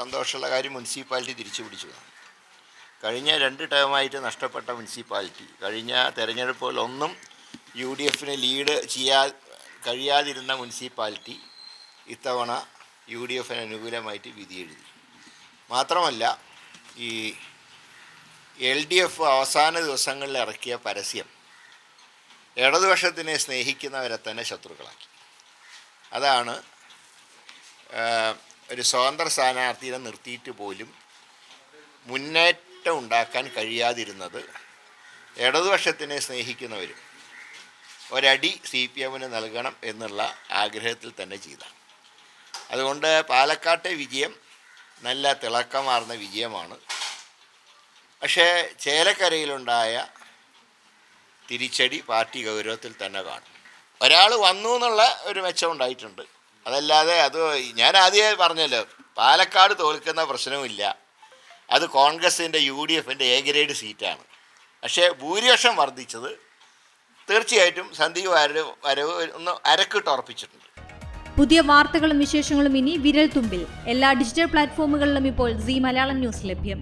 സന്തോഷമുള്ള കാര്യം മുനിസിപ്പാലിറ്റി തിരിച്ചു പിടിച്ചു കഴിഞ്ഞ രണ്ട് ടേമായിട്ട് നഷ്ടപ്പെട്ട മുനിസിപ്പാലിറ്റി. കഴിഞ്ഞ തെരഞ്ഞെടുപ്പുകളൊന്നും യു ഡി എഫിന് ലീഡ് ചെയ്യാ കഴിയാതിരുന്ന മുനിസിപ്പാലിറ്റി ഇത്തവണ യു ഡി എഫിന് അനുകൂലമായിട്ട് വിധി എഴുതി. മാത്രമല്ല ഈ എൽ ഡി എഫ് അവസാന ദിവസങ്ങളിൽ ഇറക്കിയ പരസ്യം ഇടതുപക്ഷത്തിനെ സ്നേഹിക്കുന്നവരെ തന്നെ ശത്രുക്കളാക്കി. അതാണ് ഒരു സ്വതന്ത്ര സ്ഥാനാർത്ഥിയെ നിർത്തിയിട്ട് പോലും മുന്നേറ്റം ഉണ്ടാക്കാൻ കഴിയാതിരുന്നത് ഇടതുപക്ഷത്തിനെ സ്നേഹിക്കുന്നവരും ഒരടി സി പി എമ്മിന് നൽകണം എന്നുള്ള ആഗ്രഹത്തിൽ തന്നെ ചെയ്ത അതുകൊണ്ട് പാലക്കാട്ടെ വിജയം നല്ല തിളക്കമാർന്ന വിജയമാണ്. പക്ഷേ ചേലക്കരയിലുണ്ടായ തിരിച്ചടി പാർട്ടി ഗൗരവത്തിൽ തന്നെ കാണും. ഒരാൾ വന്നു എന്നുള്ള ഒരു മെച്ചം ഉണ്ടായിട്ടുണ്ട്. അതല്ലാതെ അത് ഞാൻ ആദ്യമേ പറഞ്ഞല്ലോ പാലക്കാട് തോൽക്കുന്ന പ്രശ്നവുമില്ല. അത് കോൺഗ്രസിന്റെ യു ഡി എഫിന്റെ എ ഗ്രേഡ് സീറ്റാണ്. പക്ഷേ ഭൂരിപക്ഷം വർദ്ധിച്ചത് തീർച്ചയായിട്ടും സന്ദീപ് വാരുടെ വരവ് ഒന്ന് അരക്കിട്ട് ഉറപ്പിച്ചിട്ടുണ്ട്. പുതിയ വാർത്തകളും വിശേഷങ്ങളും ഇനി വിരൽ തുമ്പിൽ എല്ലാ ഡിജിറ്റൽ പ്ലാറ്റ്ഫോമുകളിലും ഇപ്പോൾ സി മലയാളം ന്യൂസ് ലഭ്യം.